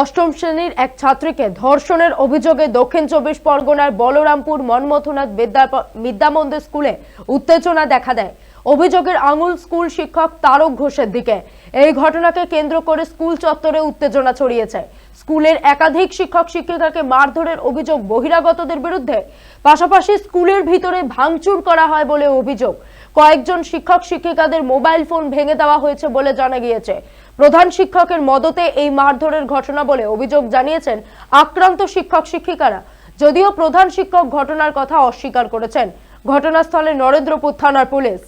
অষ্টম শ্রেণির এক ছাত্রীকে ধর্ষণের অভিযোগে দক্ষিণ চব্বিশ পরগনার বলরামপুর মনমথনাথ বিদ্যা মন্দির স্কুলে উত্তেজনা দেখা দেয়। অভিযোগের আঙুল স্কুল শিক্ষক তারক ঘোষের দিকে। এই ঘটনাকে কেন্দ্র করে স্কুল চত্বরে উত্তেজনা ছড়িয়েছে। স্কুলের একাধিক শিক্ষক শিক্ষিকাকে মারধরের অভিযোগ বহিরাগতদের বিরুদ্ধে। পাশাপাশি স্কুলের ভিতরে ভাঙচুর করা হয় বলে অভিযোগ। কয়েকজন শিক্ষক শিক্ষিকাদের মোবাইল ফোন ভেঙে দেওয়া হয়েছে বলে জানা গিয়েছে। প্রধান শিক্ষকের মদতে এই মারধরের ঘটনা বলে অভিযোগ জানিয়েছেন আক্রান্ত শিক্ষক শিক্ষিকারা। যদিও প্রধান শিক্ষক ঘটনার কথা অস্বীকার করেছেন। ঘটনাস্থলে নরেন্দ্রপুর থানার পুলিশ।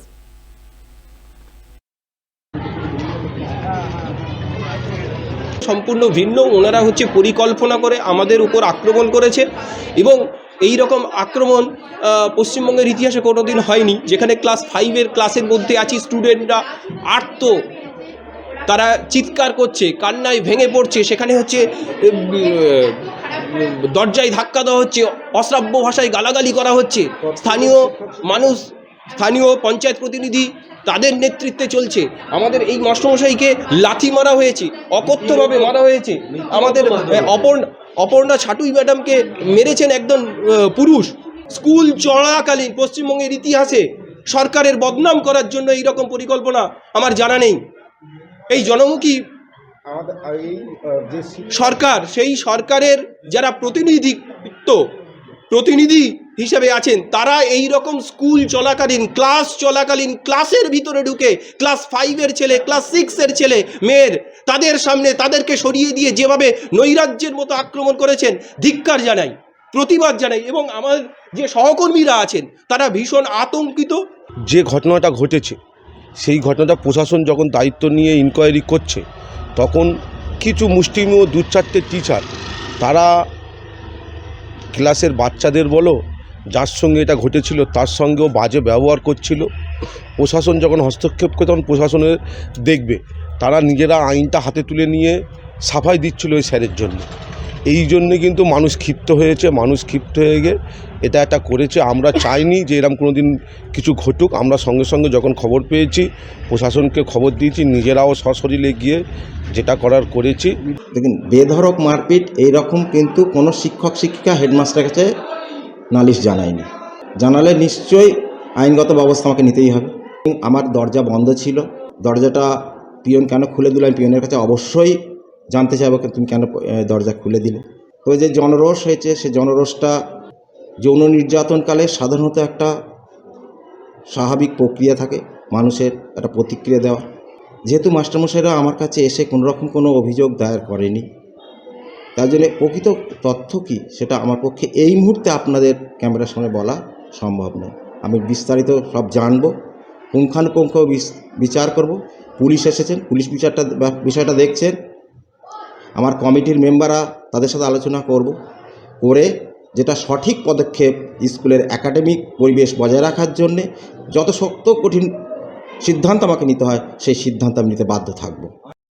সম্পূর্ণ ভিন্ন। ওনারা হচ্ছে পরিকল্পনা করে আমাদের উপর আক্রমণ করেছে এবং এই রকম আক্রমণ পশ্চিমবঙ্গের ইতিহাসে কোনোদিন হয়নি। যেখানে ক্লাস ফাইভের ক্লাসের মধ্যে আছি স্টুডেন্টরা আর্ত। তারা চিৎকার করছে, কান্নায় ভেঙে পড়ছে। সেখানে হচ্ছে দরজায় ধাক্কা দেওয়া হচ্ছে, অশ্রাব্য ভাষায় গালাগালি করা হচ্ছে। স্থানীয় মানুষ স্থানীয় পঞ্চায়েত প্রতিনিধি তাদের নেতৃত্বে চলছে। আমাদের এই মাস্টারমশাইকে লাথি মারা হয়েছে অকথ্যভাবে মারা হয়েছে। আমাদের আহ, অপর্ণ অপর্ণা ছাটুই ম্যাডামকে মেরেছেন একজন পুরুষ। স্কুল চলাকালীন পশ্চিমবঙ্গের ইতিহাসে সরকারের বদনাম করার জন্য এই রকম পরিকল্পনা আমার জানা নেই। এই জনমুখী সরকার সেই সরকারের যারা প্রতিনিধিত্ব প্রতিনিধি হিসেবে আছেন। তারা এই রকম স্কুল চলাকালীন, ক্লাস চলাকালীন, ক্লাসের ভিতরে ঢুকে, ক্লাস ফাইভের ছেলে, ক্লাস সিক্সের ছেলে, মেয়ের, তাদের সামনে তাদেরকে সরিয়ে দিয়ে যেভাবে নৈরাজ্যের মতো আক্রমণ করেছেন, ধিক্কার জানাই, প্রতিবাদ জানাই এবং আমার যে সহকর্মীরা আছেন, তারা ভীষণ আতঙ্কিত। যে ঘটনাটা ঘটেছে, সেই ঘটনাটা প্রশাসন যখন দায়িত্ব নিয়ে ইনকোয়ারি করছে, তখন কিছু মুষ্টিমেয় দু চারটে টিচার তারা ক্লাসের বাচ্চাদের বলো যার সঙ্গে এটা ঘটেছিল, তার সঙ্গেও বাজে ব্যবহার করছিল। প্রশাসন যখন হস্তক্ষেপ করে, তখন প্রশাসনের দেখবে, তারা নিজেরা আইনটা হাতে তুলে নিয়ে সাফাই দিচ্ছিল ওই স্যারের জন্য। এই জন্যে কিন্তু মানুষ ক্ষিপ্ত হয়েছে, মানুষ ক্ষিপ্ত হয়ে গিয়ে এটা একটা করেছে। আমরা চাইনি যে এরকম কোনো দিন কিছু ঘটুক। আমরা সঙ্গে সঙ্গে যখন খবর পেয়েছি, প্রশাসনকে খবর দিয়েছি, নিজেরাও সশরীরে গিয়ে যেটা করার করেছি। দেখুন, বেধড়ক মারপিট, এইরকম কিন্তু কোনো শিক্ষক, শিক্ষিকা, হেডমাস্টারের কাছে নালিশ জানায়নি জানালে নিশ্চয়ই আইনগত ব্যবস্থা আমাকে নিতেই হবে। আমার দরজা বন্ধ ছিল। দরজাটা পিয়ন কেন খুলে দিল আমি পিয়নের কাছে অবশ্যই জানতে চাইব তুমি কেন দরজা খুলে দিলে। তো যে জনরোষ হয়েছে, সে জনরোষটা যৌন নির্যাতনকালে সাধারণত একটা স্বাভাবিক প্রক্রিয়া থাকে, মানুষের একটা প্রতিক্রিয়া দেওয়া। যেহেতু মাস্টারমশাইরা আমার কাছে এসে কোনো রকম কোনো অভিযোগ দায়ের করেনি তার জন্য প্রকৃত তথ্য কী সেটা আমার পক্ষে এই মুহূর্তে আপনাদের ক্যামেরার সামনে বলা সম্ভব নয়। আমি বিস্তারিত সব জানব, পুঙ্খানুপুঙ্খ বিচার করব। পুলিশ এসেছেন, পুলিশ বিচারটা বিষয়টা দেখছেন। আমার কমিটির মেম্বাররা তাদের সাথে আলোচনা করব। করে যেটা সঠিক পদক্ষেপ স্কুলের একাডেমিক পরিবেশ বজায় রাখার জন্যে যত শক্ত কঠিন সিদ্ধান্ত আমাকে নিতে হয়, সেই সিদ্ধান্ত আমি নিতে বাধ্য থাকব।